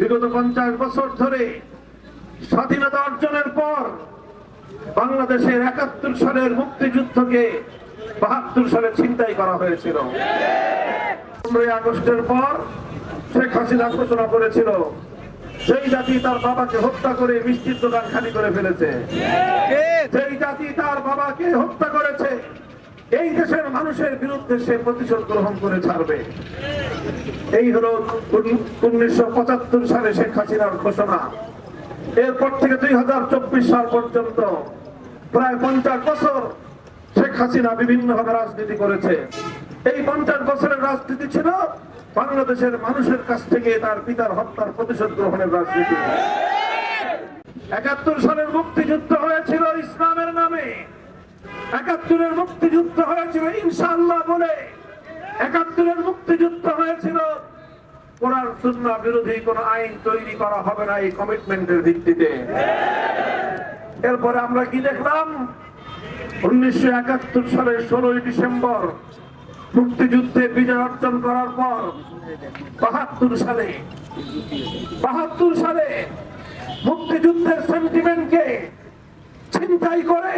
বিগত পঞ্চাশ বছর ধরে স্বাধীনতা অর্জনের পর বাংলাদেশের একাত্তর সালের মুক্তিযুদ্ধকে বাহাত্তর সালে ছিনতাই করা হয়েছিল। পনেরোই আগস্টের পর শেখ হাসিনা ঘোষণা করেছিল সেই জাতি তার বাবাকে হত্যা করে মিষ্টির দোকান খালি করে ফেলেছে সেই জাতি তার বাবাকে হত্যা করেছে এই দেশের মানুষের বিরুদ্ধে সে প্রতিশোধ গ্রহণ করে ছাড়বে। এই হলো উনিশশো পঁচাত্তর সালে শেখ হাসিনার ঘোষণা। এরপর থেকে দুই হাজার চব্বিশ সাল পর্যন্ত প্রায় পঞ্চাশ বছর শেখ হাসিনা বিভিন্নভাবে রাজনীতি করেছে। এই পঞ্চাশ বছরের রাজনীতি ছিল বাংলাদেশের মানুষের কাছ থেকে তার পিতার হত্যার প্রতিশোধ গ্রহণের রাজনীতি। একাত্তর সালের মুক্তিযুদ্ধ হয়েছিল ইসলামের নামে। একাত্তরের মুক্তিযুদ্ধ হয়েছিল, ইনশাআল্লাহ বলে একাত্তরের মুক্তিযুদ্ধ হয়েছিল। কোরআন, সুন্নাহ বিরোধী কোন আইন তৈরি করা হবে না এই কমিটমেন্টের ভিত্তিতে। এরপরে আমরা কি দেখলাম? উনিশশো একাত্তর সালের ষোলোই ডিসেম্বর মুক্তিযুদ্ধে বিজয় অর্জন করার পর বাহাত্তর সালে বাহাত্তর সালে মুক্তিযুদ্ধের সেন্টিমেন্টকে ছিনতাই করে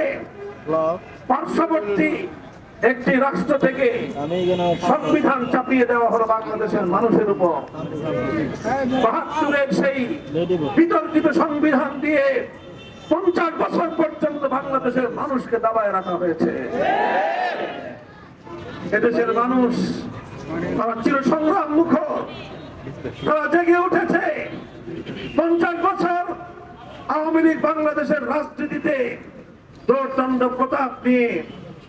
পার্শ্ববর্তী একটি রাষ্ট্র থেকে সংবিধান চাপিয়ে দেওয়া হলো বাংলাদেশের মানুষের উপর। বাহাত্তরের সেই বিতর্কিত সংবিধান দিয়ে পঞ্চাশ বছর পর্যন্ত বাংলাদেশের মানুষকে দাবায় রাখা হয়েছে। এদেশের মানুষ তারা চির সংগ্রাম মুখ তারা জেগে উঠেছে। পঞ্চাশ বছর আওয়ামী লীগ বাংলাদেশের রাজনীতিতে দৌড়দণ্ড প্রতাপ নিয়ে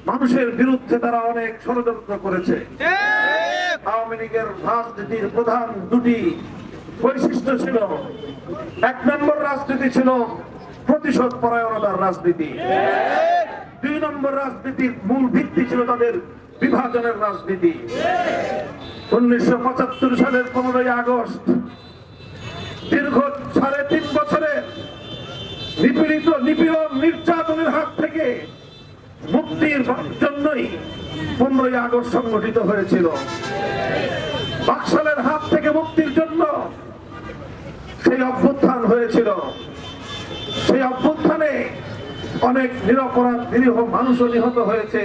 মানুষের বিরুদ্ধে তারা অনেক ষড়যন্ত্র করেছে। আওয়ামী লীগের রাজনীতির প্রধান দুটি বৈশিষ্ট্য ছিল এক নম্বর রাজনীতি ছিল প্রতিশোধ পরায়ণতার রাজনীতি। দুই নম্বর রাজনীতির মূল ভিত্তি ছিল তাদের বিভাজনের রাজনীতি। উনিশশো পঁচাত্তর সালের পনেরোই আগস্ট দীর্ঘ সাড়ে তিন বছরের নিপীড়িত, নিপীড়ন, নির্যাতনের হাত থেকে মুক্তির জন্যই পনেরোই আগস্ট সংগঠিত হয়েছিল। বাকশালের হাত থেকে মুক্তির জন্য সেই অভ্যুত্থান হয়েছিল। সেই অভ্যুত্থানে অনেক নিরপরাধ, নিরীহ মানুষও নিহত হয়েছে।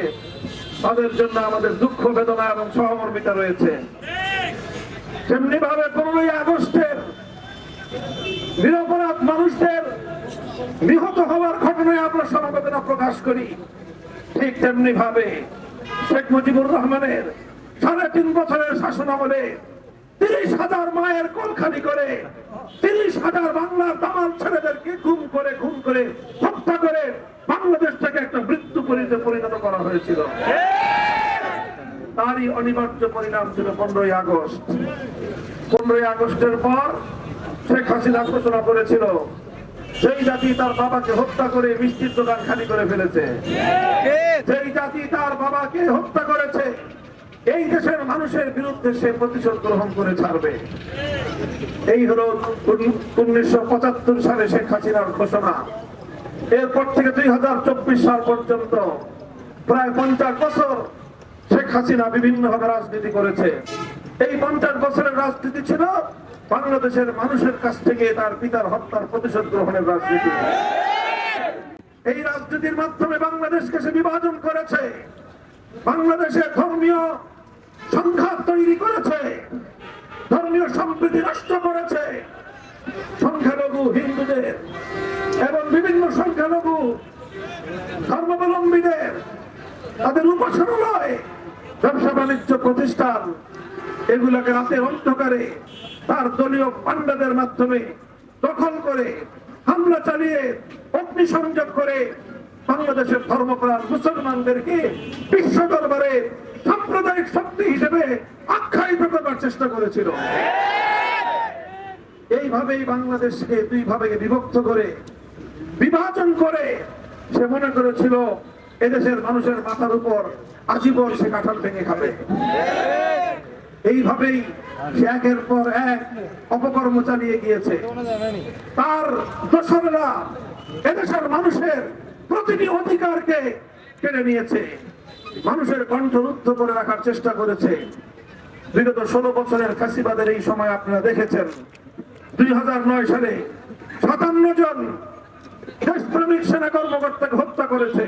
তাদের জন্য আমাদের দুঃখ, বেদনা এবং সহমর্মিতা রয়েছে। তেমনি ভাবে পনেরোই আগস্টের নিরপরাধ মানুষদের নিহত হওয়ার ঘটনায় আমরা সমবেদনা প্রকাশ করি। ঠিক তেমনি ভাবে শেখ মুজিবুর রহমানের সাড়ে তিন বছরের শাসন আমলে তিরিশ হাজার মায়ের কোল খালি করে তিরিশ হাজার বাংলার দামাল ছেলেদেরকে ঘুম করে ঘুম করে, হত্যা করে বাংলাদেশটাকে একটা মৃত্যু পরিণত পরিণত করা হয়েছিল। তারই অনিবার্য পরিণাম ছিল পনেরোই আগস্ট। পনেরোই আগস্টের পর শেখ হাসিনা ঘোষণা করেছিল সেই জাতি তার বাবাকে হত্যা করে মিষ্টির দোকান খালি করে ফেলেছে, যেই জাতি তার বাবাকে হত্যা করেছে, এই দেশের মানুষের বিরুদ্ধে সে প্রতিশোধ গ্রহণ করে ছাড়বে। এই হলো উনিশশো পঁচাত্তর সালে শেখ হাসিনার ঘোষণা। এরপর থেকে দুই হাজার চব্বিশ সাল পর্যন্ত প্রায় পঞ্চাশ বছর শেখ হাসিনা বিভিন্নভাবে রাজনীতি করেছে। এই পঞ্চাশ বছরের রাজনীতি ছিল, বাংলাদেশের মানুষের কাছ থেকে তার পিতার হত্যার প্রতিশোধ গ্রহণের রাজনীতি। এই রাজনীতির মাধ্যমে বাংলাদেশকে সে বিভাজন করেছে। বাংলাদেশে ধর্মীয় সংঘাত তৈরি করেছে। ধর্মীয় সম্প্রীতি নষ্ট করেছে। সংখ্যালঘু হিন্দুদের এবং বিভিন্ন সংখ্যালঘু ধর্মাবলম্বীদের তাদের উপাসনালয় ব্যবসা বাণিজ্য প্রতিষ্ঠান এগুলোকে রাতের অন্ধকারে তার দলীয় পান্ডাদের মাধ্যমে দখল করে হামলা চালিয়ে অগ্নিসংযোগ করে বাংলাদেশের ধর্মপ্রাণ মুসলমানদেরকে বিশ্ব দরবারে সাম্প্রদায়িক শক্তি হিসেবে আখ্যায়িত করবার চেষ্টা করেছিল। এইভাবেই বাংলাদেশকে দুই ভাবে বিভক্ত করে, বিভাজন করে সে মনে করেছিল, এদেশের মানুষের মাথার উপর আজীবন সে কাঁঠাল ভেঙে খাবে। এইভাবেই একের পর এক অপকর্ম চালিয়ে গিয়েছে। তার দোসরেরা এদেশের মানুষের প্রতিটি অধিকারকে কেড়ে নিয়েছে। মানুষের কণ্ঠ রুদ্ধ করে রাখার চেষ্টা করেছে। বিগত ষোলো বছরের ফাঁসিবাদের এই সময় আপনারা দেখেছেন। দুই হাজার নয় সালে সাতান্ন জন দেশপ্রেমিক সেনা কর্মকর্তাকে হত্যা করেছে।